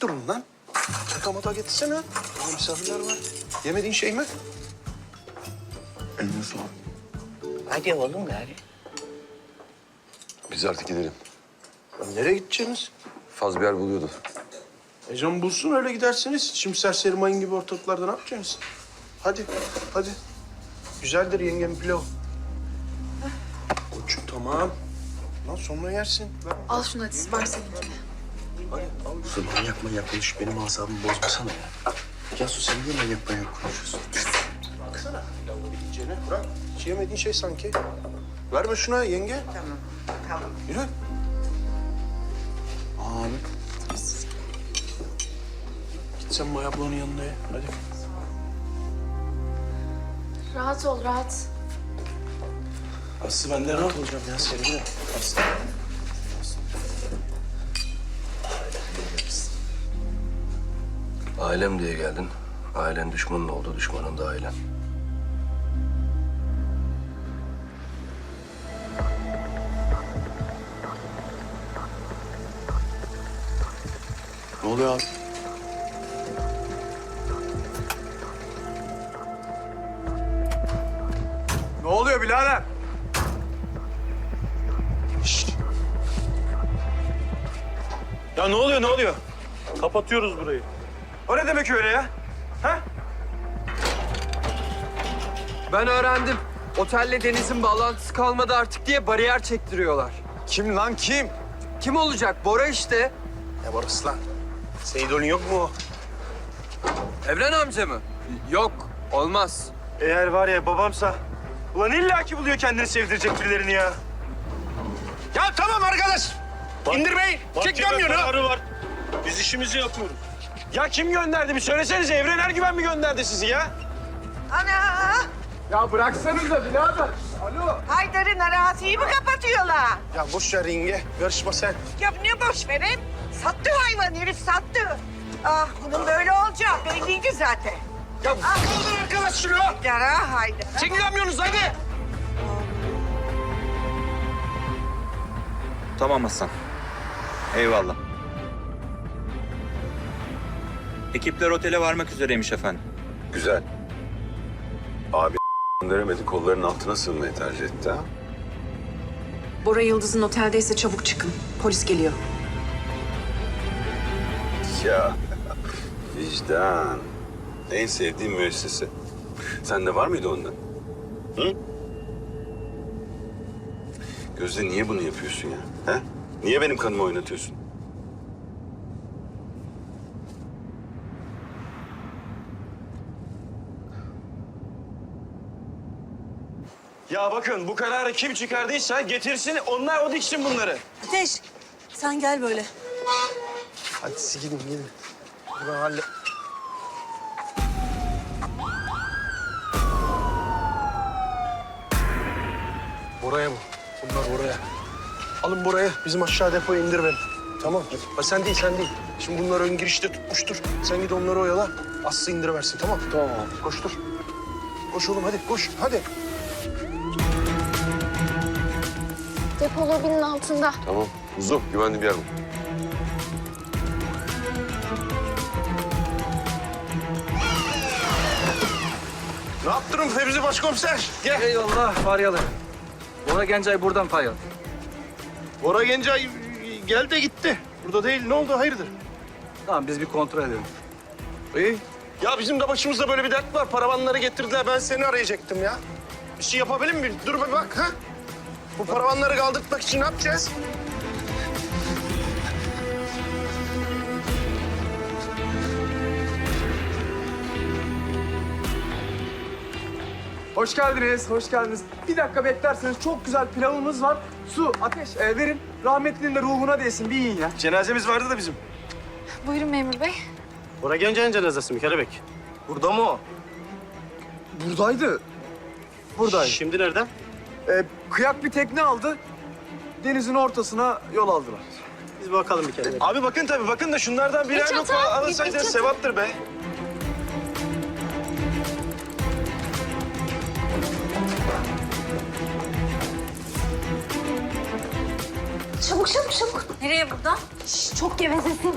Durun lan. Çata mata getirsene. Burada misafirler var. Yemediğin şey mi? Eline sağlık. Hadi oğlum gari. Biz artık gidelim. Lan nereye gideceğiniz? Faz bir yer buluyordu. E canım bulsun öyle gidersiniz. Şimdi serseri mayın gibi ortalıklarda ne yapacaksınız? Hadi, hadi. Güzeldir yengem pilav. Koçum tamam. Lan sonra yersin. Lan. Al şunu hadi var seninkini. Su manyak manyak konuş. Benim asabımı bozmasana ya. Ya Su sen niye manyak manyak konuşuyorsun? Baksana pilavla bir yiyeceğine. Bırak. Hiç yemediğin şey sanki. Verme şuna yenge. Tamam, tamam. Yürü. Abi. Git sen Maya ablanın yanına ya. Hadi. Rahat ol rahat. Aslı ben de rahat olacağım ya seninle. Aslı. Ailem diye geldin. Ailen düşmanın oldu, düşmanın da ailen. Ne oluyor abi? Ne oluyor birader? Ya ne oluyor ne oluyor? Kapatıyoruz burayı. O ne demek öyle ya? Ha? Ben öğrendim. Otelle denizin bağlantısı kalmadı artık diye bariyer çektiriyorlar. Kim lan kim? Kim olacak? Bora işte. Ne barısı lan? Seyidol'un yok mu o? Evren amca mı? Yok, olmaz. Eğer var ya babamsa... Ulan illaki buluyor kendini sevdirecek birilerini ya. Ya tamam arkadaş. İndirmeyin. Çek kamyonu. var. Biz işimizi yapıyoruz. Ya kim gönderdi bir söylesenize. Evren Ergüven mi gönderdi sizi ya? Ana! Ya bıraksanıza birader. Alo. Haydar'ın araziyi mi kapatıyorlar? Ya boş ver yenge. Karışma sen. Ya ne boş vereyim? Sattı hayvan herif sattı. Ah bunun böyle olacağı belliydi zaten. Ya buldur arkadaş şunu. Yara Haydar. Çekin kamyonunuz hadi. Tamam Hasan. Eyvallah. Ekipler otele varmak üzereymiş efendim. Güzel. Abi gönderemedi, kollarının altına sığınmayı tercih etti ha. Bora Yıldız'ın oteldeyse çabuk çıkın. Polis geliyor. Ya vicdan. En sevdiğim müessese. Sende var mıydı ondan? Hı? Gözde niye bunu yapıyorsun ya? He? Niye benim kanımı oynatıyorsun? Ya bakın bu kararı kim çıkardıysa getirsin onlar o diksin bunları. Ateş, sen gel böyle. Hadi siz gidin gidin. Ben halle... Buraya bu. Bunlar buraya. Alın buraya. Bizim aşağı depoya indir beni. Tamam. Ha, sen değil, sen değil. Şimdi bunlar ön girişte tutmuştur. Sen git onları oyala. Aslı indiriversin, tamam Tamam abi. Koştur. Koş oğlum hadi, koş. Hadi. Depo lobinin altında. Tamam. Uzun, güvenli bir yer bul. Ne yaptın Fevzi Başkomiser? Gel. Eyvallah Faryalı. Bora Gencay buradan Faryalı. Bora Gencay geldi de gitti. Burada değil. Ne oldu? Hayırdır? Tamam biz bir kontrol edelim. İyi. Ya bizim de başımızda böyle bir dert var. Paravanları getirdiler. Ben seni arayacaktım ya. Bir şey yapabilir miyim? Dur bir bak ha. Bu paravanları kaldırtmak için ne yapacağız? Hoş geldiniz, hoş geldiniz. Bir dakika beklerseniz çok güzel pilavımız var. Su, ateş e, verin. Rahmetlinin de ruhuna değsin. Bir yiyin ya. Cenazemiz vardı da bizim. Buyurun memur bey. Bora Gence'nin cenazesi mi Kelebek? Burada mı o? Buradaydı. Buradaydı. Şimdi nereden? E, kıyak bir tekne aldı. Denizin ortasına yol aldılar. Biz bakalım bir kere. Abi bakın tabii bakın da şunlardan birer çatal, lokma bir çatal. sevaptır be. Çabuk çabuk çabuk. Nereye buradan? Şş, çok gevezesin.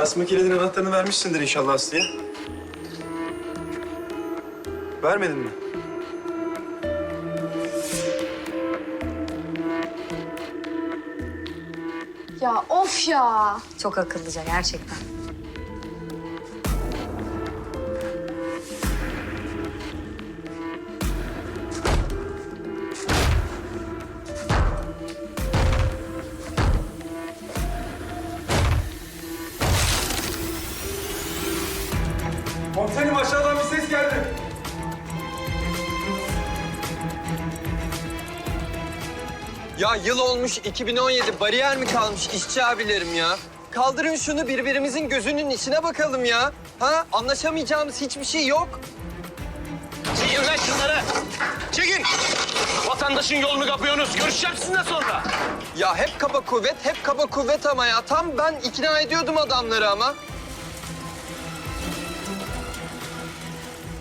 Asma kilidin anahtarını vermişsindir inşallah Aslı'ya. Vermedin mi? Ya of ya. Çok akıllıca gerçekten. Ya yıl olmuş 2017 bariyer mi kalmış işçi abilerim ya? Kaldırın şunu birbirimizin gözünün içine bakalım ya. Ha anlaşamayacağımız hiçbir şey yok. Çekin lan şunları. Çekin. Vatandaşın yolunu kapıyorsunuz. Görüşeceğim sizinle sonra. Ya hep kaba kuvvet hep kaba kuvvet ama ya tam ben ikna ediyordum adamları ama.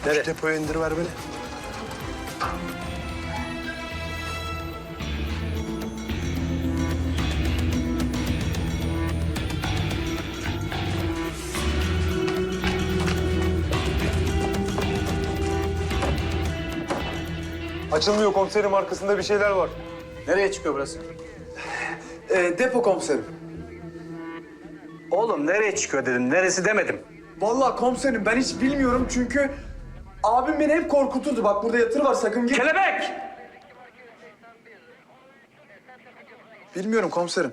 Şu depoya indir ver beni. Açılmıyor komiserim arkasında bir şeyler var. Nereye çıkıyor burası? Ee, depo komiserim. Oğlum nereye çıkıyor dedim. Neresi demedim. Vallahi komiserim ben hiç bilmiyorum çünkü abim beni hep korkuturdu. Bak burada yatır var sakın git. Kelebek! Bilmiyorum komiserim.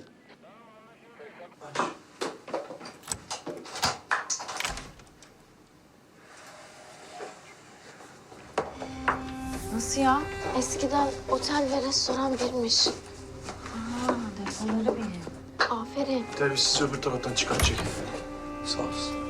Nasıl ya? Eskiden otel ve restoran birmiş. Depoları benim. Aferin. Tabii öbür taraftan çıkartacak. Sağ olsun.